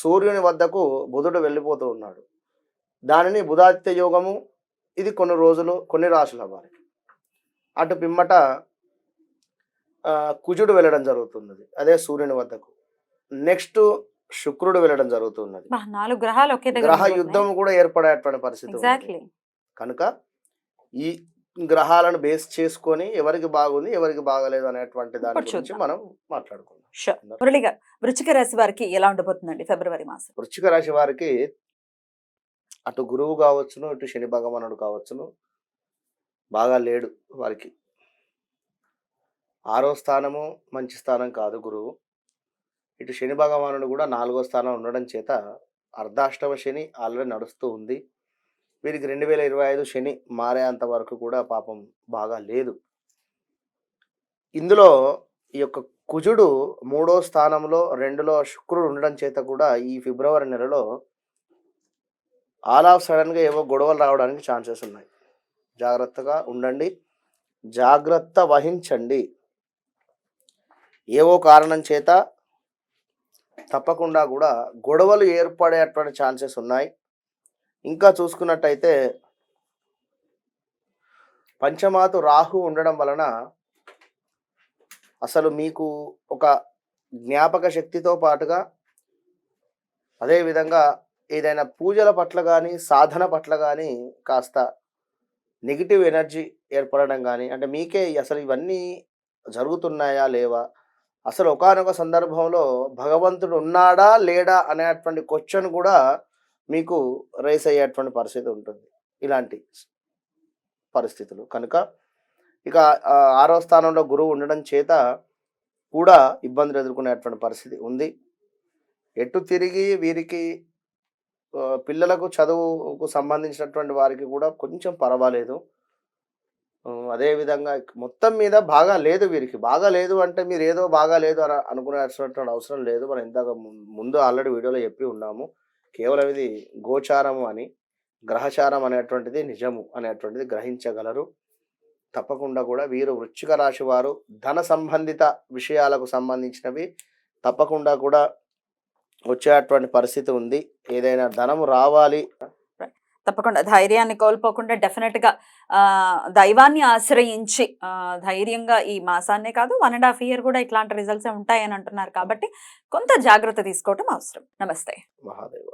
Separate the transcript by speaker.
Speaker 1: సూర్యుని వద్దకు బుధుడు వెళ్ళిపోతూ ఉన్నాడు. దానిని బుధాదిత్య యోగము ఇది కొన్ని రోజులు కొన్ని రాశుల వారికి. అటు పిమ్మట కుజుడు వెళ్ళడం జరుగుతున్నది అదే సూర్యుని వద్దకు. నెక్స్ట్ శుక్రుడు వెళ్ళడం జరుగుతున్నది.
Speaker 2: నాలుగు గ్రహాలు
Speaker 1: గ్రహ యుద్ధం కూడా ఏర్పడేటువంటి పరిస్థితి కనుక ఈ గ్రహాలను బేస్ చేసుకొని ఎవరికి బాగుంది ఎవరికి బాగలేదు అనేటువంటి దాని గురించి. మనం మాట్లాడుకుందాం.
Speaker 2: మురళి గారు వృచ్చిక రాశి వారికి ఎలా ఉండబోతుందండి ఫిబ్రవరి మాసం?
Speaker 1: వృశ్చిక రాశి వారికి అటు గురువు కావచ్చును ఇటు శని భగవానుడు కావచ్చును. బాగా లేడు వారికి. ఆరో స్థానము మంచి స్థానం కాదు గురువు. ఇటు శని భగవానుడు కూడా నాలుగో స్థానం ఉండడం చేత అర్ధాష్టమ శని ఆల్రెడీ నడుస్తూ ఉంది. వీరికి రెండు వేల ఇరవై ఐదు శని మారేంత వరకు కూడా పాపం బాగా లేదు. ఇందులో ఈ యొక్క కుజుడు మూడో స్థానంలో రెండులో శుక్రుడు ఉండడం చేత కూడా ఈ ఫిబ్రవరి నెలలో ఆల్ ఆఫ్ సడన్గా ఏవో గొడవలు రావడానికి ఛాన్సెస్ ఉన్నాయి. జాగ్రత్తగా ఉండండి. జాగ్రత్త వహించండి. ఏవో కారణం చేత తప్పకుండా కూడా గొడవలు ఏర్పడేటువంటి ఛాన్సెస్ ఉన్నాయి. ఇంకా చూసుకున్నట్టయితే పంచమాతు రాహు ఉండడం వలన అసలు మీకు ఒక జ్ఞాపక శక్తితో పాటుగా అదేవిధంగా ఏదైనా పూజల పట్ల కానీ సాధన పట్ల కానీ కాస్త నెగిటివ్ ఎనర్జీ ఏర్పడడం కానీ అంటే మీకే అసలు ఇవన్నీ జరుగుతున్నాయా లేవా? అసలు ఒకానొక సందర్భంలో భగవంతుడు ఉన్నాడా లేడా అనేటువంటి క్వశ్చన్ కూడా మీకు రైస్ అయ్యేటువంటి పరిస్థితి ఉంటుంది. ఇలాంటి పరిస్థితులు. కనుక ఇక ఆరో స్థానంలో గురువు ఉండడం చేత కూడా ఇబ్బందులు ఎదుర్కొనేటువంటి పరిస్థితి ఉంది. ఎటు తిరిగి వీరికి పిల్లలకు చదువుకు సంబంధించినటువంటి వారికి కూడా కొంచెం పర్వాలేదు. అదేవిధంగా మొత్తం మీద బాగా లేదు వీరికి. బాగా లేదు అంటే మీరు ఏదో బాగా లేదు అని అనుకునేటువంటి అవసరం లేదు. మనం ఇందాక ముందు ఆల్రెడీ వీడియోలో చెప్పి ఉన్నాము. కేవలం ఇది గోచారము అని గ్రహచారం అనేటువంటిది నిజము అనేటువంటిది గ్రహించగలరు. తప్పకుండా కూడా వీరు వృశ్చిక రాశి వారు ధన సంబంధిత విషయాలకు సంబంధించినవి తప్పకుండా కూడా వచ్చేటువంటి పరిస్థితి ఉంది. ఏదైనా ధనము రావాలి
Speaker 2: తప్పకుండా ధైర్యాన్ని కోల్పోకుండా డెఫినెట్గా ఆ, దైవాన్ని ఆశ్రయించి ధైర్యంగా ఈ మాసాన్నే కాదు వన్ అండ్ హాఫ్ ఇయర్ కూడా ఇట్లాంటి రిజల్ట్స్ ఉంటాయని అంటున్నారు కాబట్టి కొంత జాగ్రత్త తీసుకోవటం అవసరం. నమస్తే.
Speaker 1: మహాదేవ